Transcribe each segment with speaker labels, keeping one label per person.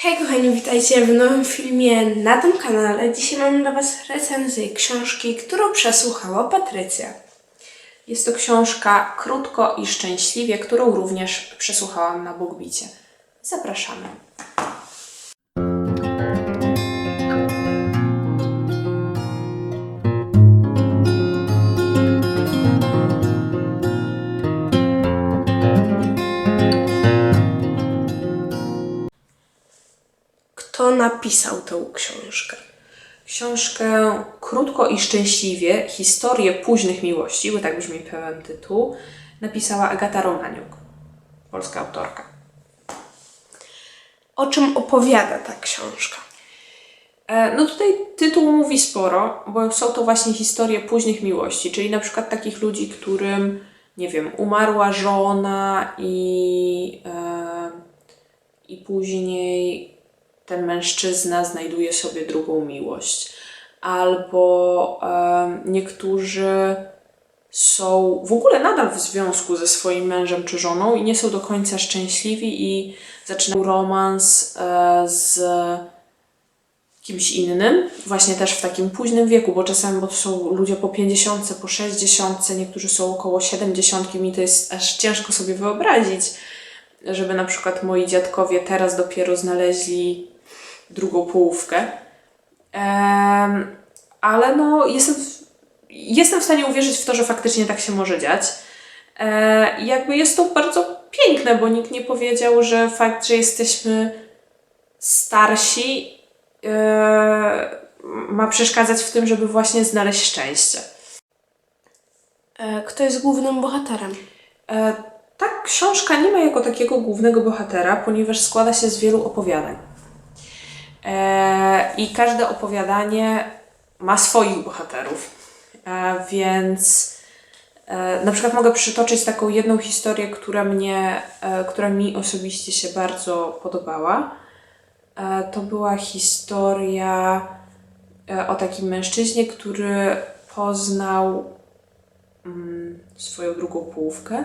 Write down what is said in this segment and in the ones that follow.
Speaker 1: Hej kochani, witajcie w nowym filmie na tym kanale. Dzisiaj mam dla Was recenzję książki, którą przesłuchała Patrycja.
Speaker 2: Jest to książka Krótko i Szczęśliwie, którą również przesłuchałam na Bookbicie. Zapraszamy.
Speaker 1: Napisał tę książkę?
Speaker 2: Książkę Krótko i Szczęśliwie Historię późnych miłości, bo tak brzmi pełen tytuł, napisała Agata Romaniuk, polska autorka.
Speaker 1: O czym opowiada ta książka?
Speaker 2: E, No tutaj tytuł mówi sporo, bo są to właśnie historie późnych miłości, czyli na przykład takich ludzi, którym, nie wiem, umarła żona i, e, i później ten mężczyzna znajduje sobie drugą miłość. Albo e, niektórzy są w ogóle nadal w związku ze swoim mężem czy żoną i nie są do końca szczęśliwi i zaczynają romans e, z kimś innym, właśnie też w takim późnym wieku, bo czasami bo to są ludzie po 50, po 60, niektórzy są około 70 i to jest aż ciężko sobie wyobrazić, żeby na przykład moi dziadkowie teraz dopiero znaleźli drugą połówkę. Em, ale no jestem, w- jestem w stanie uwierzyć w to, że faktycznie tak się może dziać. E, jakby jest to bardzo piękne, bo nikt nie powiedział, że fakt, że jesteśmy starsi, e, ma przeszkadzać w tym, żeby właśnie znaleźć szczęście.
Speaker 1: E, Kto jest głównym bohaterem?
Speaker 2: E, ta książka nie ma jako takiego głównego bohatera, ponieważ składa się z wielu opowiadań. E, I każde opowiadanie ma swoich bohaterów. E, więc e, na przykład mogę przytoczyć taką jedną historię, która mnie, która mi osobiście się bardzo podobała. To była historia o takim mężczyźnie, który poznał mm, swoją drugą połówkę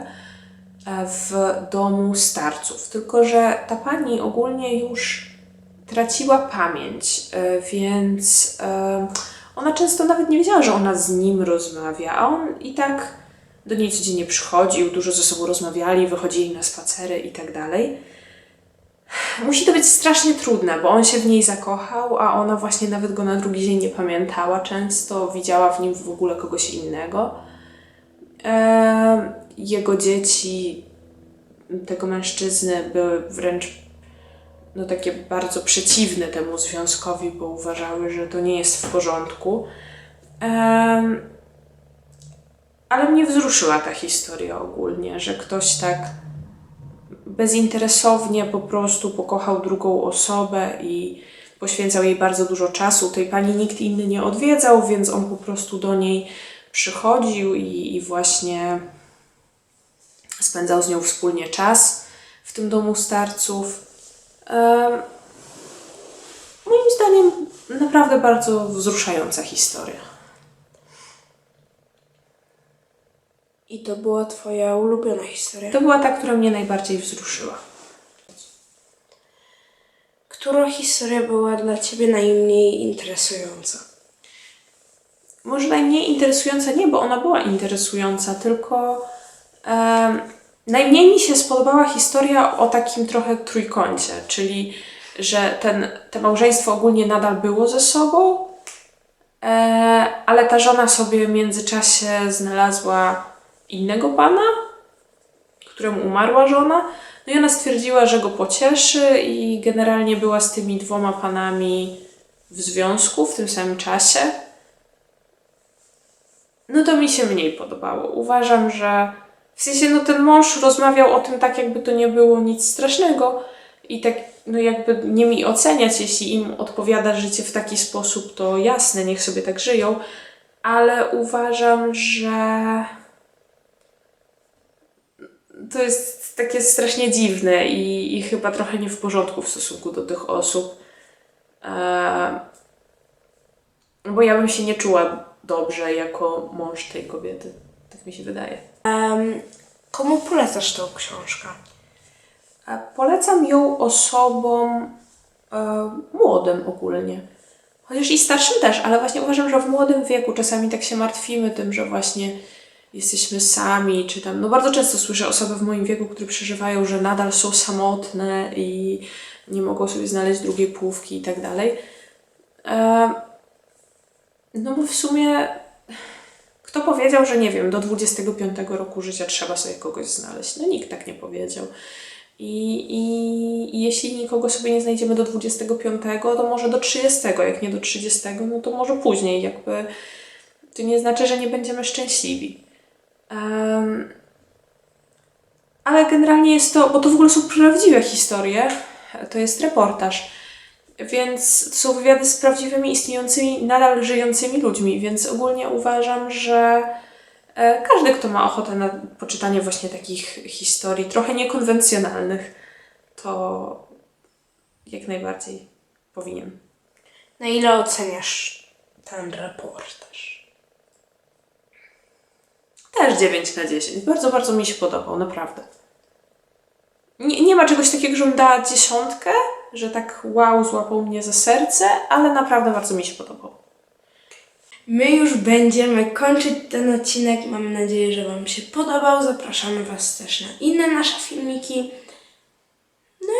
Speaker 2: w domu starców. Tylko, że ta pani ogólnie już traciła pamięć, e, więc e, ona często nawet nie wiedziała, że ona z nim rozmawia, a on i tak do niej codziennie przychodził, dużo ze sobą rozmawiali, wychodzili na spacery i tak dalej. Musi to być strasznie trudne, bo on się w niej zakochał, a ona właśnie nawet go na drugi dzień nie pamiętała często, widziała w nim w ogóle kogoś innego. Em, jego dzieci tego mężczyzny były wręcz no, takie bardzo przeciwne temu związkowi, bo uważały, że to nie jest w porządku. Em, ale mnie wzruszyła ta historia ogólnie, że ktoś tak bezinteresownie po prostu pokochał drugą osobę i poświęcał jej bardzo dużo czasu. Tej pani nikt inny nie odwiedzał, więc on po prostu do niej przychodził i, i właśnie spędzał z nią wspólnie czas w tym domu starców. Moim zdaniem naprawdę bardzo wzruszająca historia.
Speaker 1: I to była Twoja ulubiona historia.
Speaker 2: To była ta, która mnie najbardziej wzruszyła.
Speaker 1: Która historia była dla Ciebie najmniej interesująca?
Speaker 2: może najmniej interesująca nie, bo ona była interesująca, tylko em, najmniej mi się spodobała historia o takim trochę trójkącie, czyli że ten, to małżeństwo ogólnie nadal było ze sobą, e, ale ta żona sobie w międzyczasie znalazła innego pana, któremu umarła żona. No i ona stwierdziła, że go pocieszy i generalnie była z tymi dwoma panami w związku w tym samym czasie. No to mi się mniej podobało. Uważam, że w sensie, no ten mąż rozmawiał o tym tak, jakby to nie było nic strasznego i tak, no jakby nie mi oceniać, jeśli im odpowiada życie w taki sposób, to jasne, niech sobie tak żyją, ale uważam, że to jest takie strasznie dziwne i, i chyba trochę nie w porządku w stosunku do tych osób. Eee, bo ja bym się nie czuła dobrze jako mąż tej kobiety. Tak mi się wydaje.
Speaker 1: Em, komu polecasz tę książkę?
Speaker 2: A Polecam ją osobom, e, młodym ogólnie. Chociaż i starszym też, ale właśnie uważam, że w młodym wieku czasami tak się martwimy tym, że właśnie jesteśmy sami, czy tam, no bardzo często słyszę osoby w moim wieku, które przeżywają, że nadal są samotne i nie mogą sobie znaleźć drugiej połówki i tak dalej. E, No bo w sumie kto powiedział, że nie wiem, do 25 roku życia trzeba sobie kogoś znaleźć? No nikt tak nie powiedział. I, i, I jeśli nikogo sobie nie znajdziemy do 25, to może do 30, jak nie do 30, no to może później, jakby to nie znaczy, że nie będziemy szczęśliwi. Em, ale generalnie jest to, bo to w ogóle są prawdziwe historie, to jest reportaż. Więc to są wywiady z prawdziwymi, istniejącymi, nadal żyjącymi ludźmi, więc ogólnie uważam, że e, każdy, kto ma ochotę na poczytanie właśnie takich historii trochę niekonwencjonalnych, to jak najbardziej powinien.
Speaker 1: Na ile oceniasz ten reportaż?
Speaker 2: Też 9 na 10. Bardzo, bardzo mi się podobał, naprawdę. Nie, nie ma czegoś takiego, żebym dała dziesiątkę, że tak wow, złapał mnie za serce, ale naprawdę bardzo mi się podobał.
Speaker 1: My już będziemy kończyć ten odcinek. Mam nadzieję, że Wam się podobał. Zapraszamy Was też na inne nasze filmiki. No